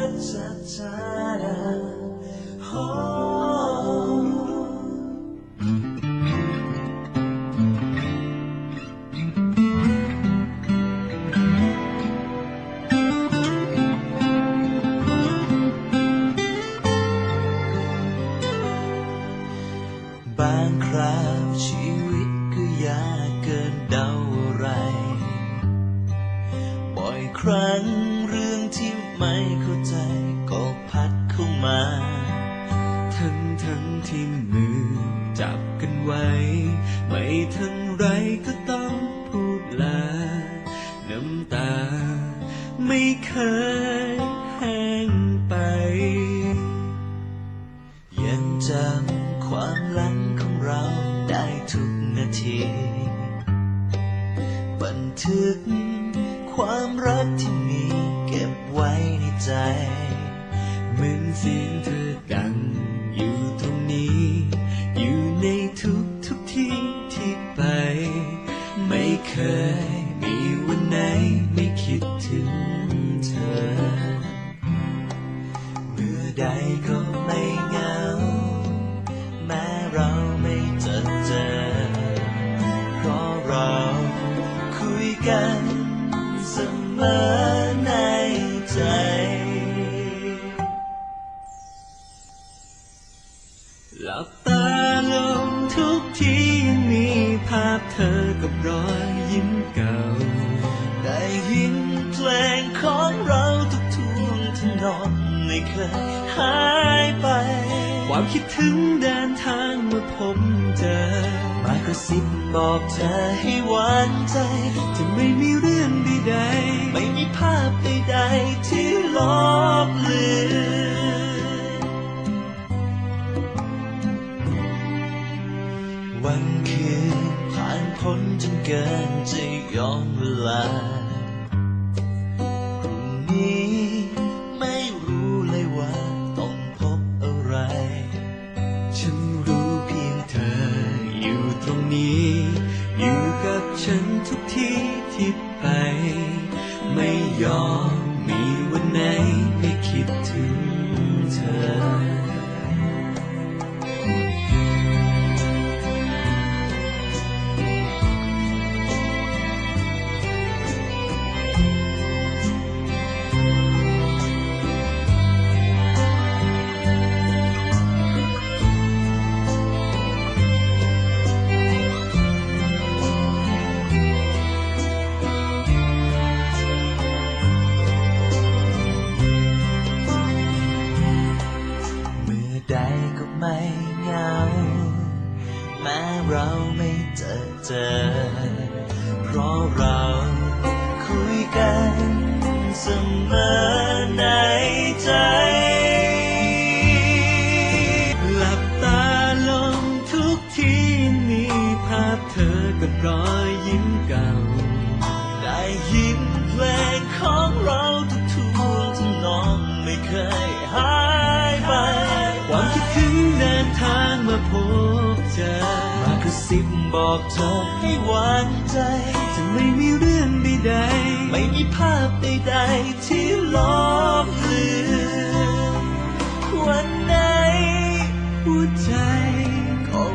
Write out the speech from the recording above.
차차차차라. กเกินเดาอะไร บ่อยครั้งเรื่องที่ไม่เข้าใจก็พัดเข้ามา ทั้งทั้งที่มือจับกันไว้ ไม่ทันไรก็ต้องพูดลา น้ำตาไม่เคยแห้งไป ยังจำความ ทึก ความรักที่มีเก็บไว้ในใจเหมือนเสียงเธอดัง อยู่ตรงนี้ อยู่ในทุกทุกที่ที่ไป ไม่เคยมีวันไหนไม่คิด เสมอในใจ หลับตาลงทุกทียังมีภาพเธอกับรอยยิ้มเก่า ได้ยินเพลงของเราทุกท่วงทำนองไม่เคยหายไป ความคิดถึงเดินทางมาพบเจอมากระซิบบอกเธอให้หวานใจ จะไม่มีเรื่องใดๆ ไม่มีภาพใดๆที่ลบเลือนวันคืนผ่านพ้นจนเกินจะยอมเวลา อยู่ตรงนี้ อยู่กับฉันทุกที่ที่ไป ไม่ยอมมี เหงา แม้เราไม่เจอเจอ เพราะเราคุยกันเสมอในใจหลับตาลงทุกทีมีภาพเธอกับรอ สิบบอกเธอให้หวานใจ จะไม่มีเรื่องใดๆ ไม่มีภาพใดๆ ที่ลบเลือนวันไหนหัวใจของ